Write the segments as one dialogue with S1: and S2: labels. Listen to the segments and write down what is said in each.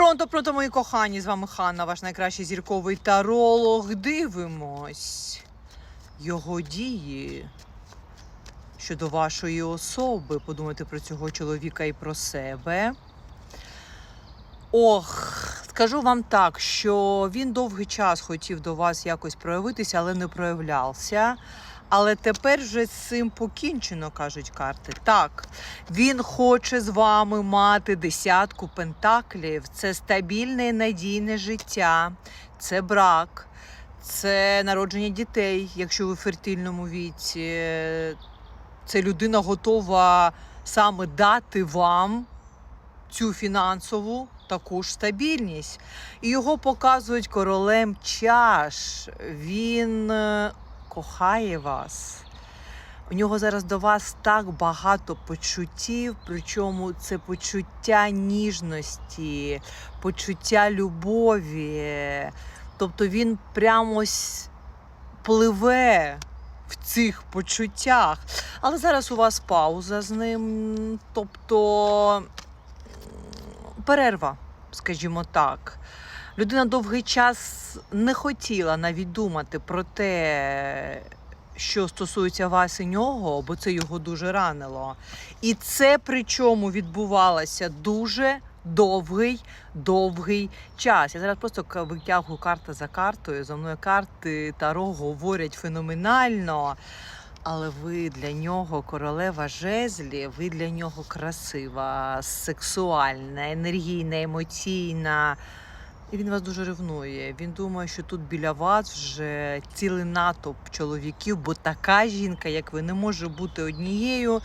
S1: Пронто, пронто, мої кохані, з вами Ханна, ваш найкращий зірковий таролог. Дивимось його дії щодо вашої особи. Подумайте про цього чоловіка і про себе. Ох, скажу вам так, що він довгий час хотів до вас якось проявитися, але не проявлявся. Але тепер вже з цим покінчено, кажуть карти. Так, він хоче з вами мати десятку пентаклів. Це стабільне і надійне життя, це брак, це народження дітей, якщо ви в фертильному віці. Це людина готова саме дати вам цю фінансову таку ж стабільність. І його показують королем чаш. Він е, кохає вас. У нього зараз до вас так багато почуттів, причому це почуття ніжності, почуття любові. Тобто він прямось пливе в цих почуттях. Але зараз у вас пауза з ним, тобто перерва, скажімо так. Людина довгий час не хотіла навіть думати про те, що стосується вас і нього, бо це його дуже ранило. І це причому відбувалося дуже довгий, довгий час. Я зараз просто витягую карта за картою. За мною карти Таро говорять феноменально. Але ви для нього королева жезлі, ви для нього красива, сексуальна, енергійна, емоційна. І він вас дуже ревнує. Він думає, що тут біля вас вже цілий натовп чоловіків, бо така жінка, як ви, не може бути однією.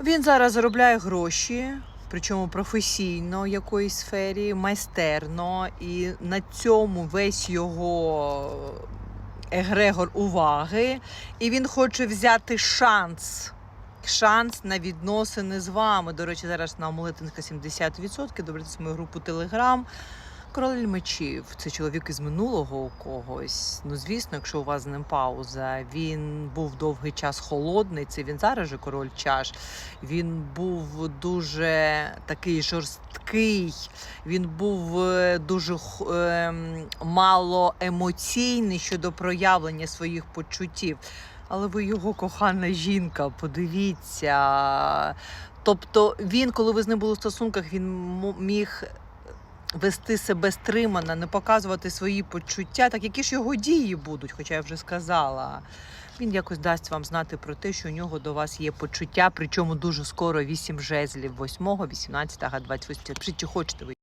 S1: Він зараз заробляє гроші, причому професійно в якоїсь сфері, майстерно, і на цьому весь його егрегор уваги. І він хоче взяти шанс. Шанс на відносини з вами. До речі, зараз на амулетинка 70%. Добритись в мою групу Телеграм. Король мечів це чоловік із минулого у когось. Ну, звісно, якщо у вас з ним пауза, він був довгий час холодний. Це він зараз же король чаш. Він був дуже такий жорсткий, він був е, дуже ем, мало емоційний щодо проявлення своїх почуттів. Але ви його кохана жінка, подивіться. Тобто він, коли ви з ним були в стосунках, він міг вести себе стримано, не показувати свої почуття, так які ж його дії будуть, хоча я вже сказала. Він якось дасть вам знати про те, що у нього до вас є почуття, причому дуже скоро 8 жезлів, 8, 18, 28. Пишіть, чи хочете ви.